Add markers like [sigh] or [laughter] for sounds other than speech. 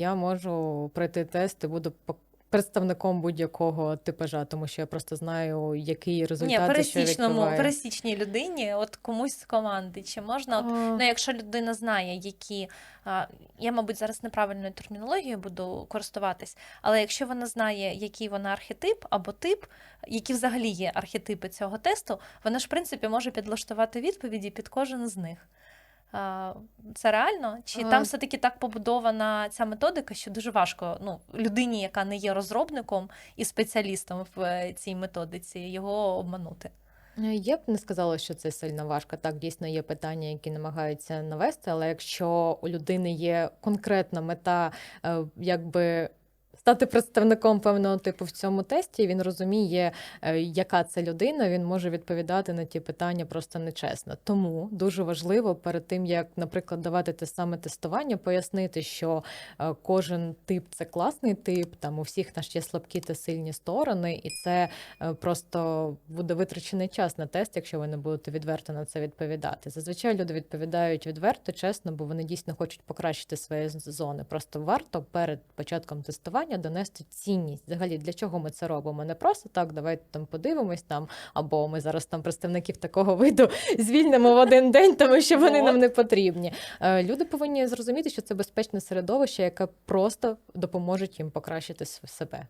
Я можу пройти тест і буду представником будь-якого типажа, тому що я просто знаю, який результат Ні, і що пересічному, пересічній людині, от комусь з команди, чи можна, от, ну, якщо людина знає, які а, я, мабуть, зараз неправильною термінологією буду користуватись, але якщо вона знає, який вона архетип або тип, які взагалі є архетипи цього тесту, вона ж в принципі може підлаштувати відповіді під кожен з них. А, Це реально? Чи там все-таки так побудована ця методика, що дуже важко ну, людині, яка не є розробником і спеціалістом в е, цій методиці, його обманути? Я б не сказала, що це сильно важко. Так, дійсно є питання, які намагаються навести, але якщо у людини є конкретна мета, е, якби. Стати представником певного типу в цьому тесті, він розуміє, е, яка це людина, він може відповідати на ті питання просто нечесно. Тому дуже важливо перед тим, як, наприклад, давати те саме тестування, пояснити, що е, кожен тип це класний тип, там у всіх наш є слабкі та сильні сторони, і це е, просто буде витрачений час на тест, якщо ви не будете відверто на це відповідати. Зазвичай люди відповідають відверто, чесно, бо вони дійсно хочуть покращити свої зони. Просто варто перед початком тестування донести цінність. Взагалі, для чого ми це робимо? Не просто так, давайте там подивимось там, або ми зараз там представників такого виду [laughs] звільнимо в один день, тому що вони нам не потрібні. Е, Люди повинні зрозуміти, що це безпечне середовище, яке просто допоможе їм покращити себе.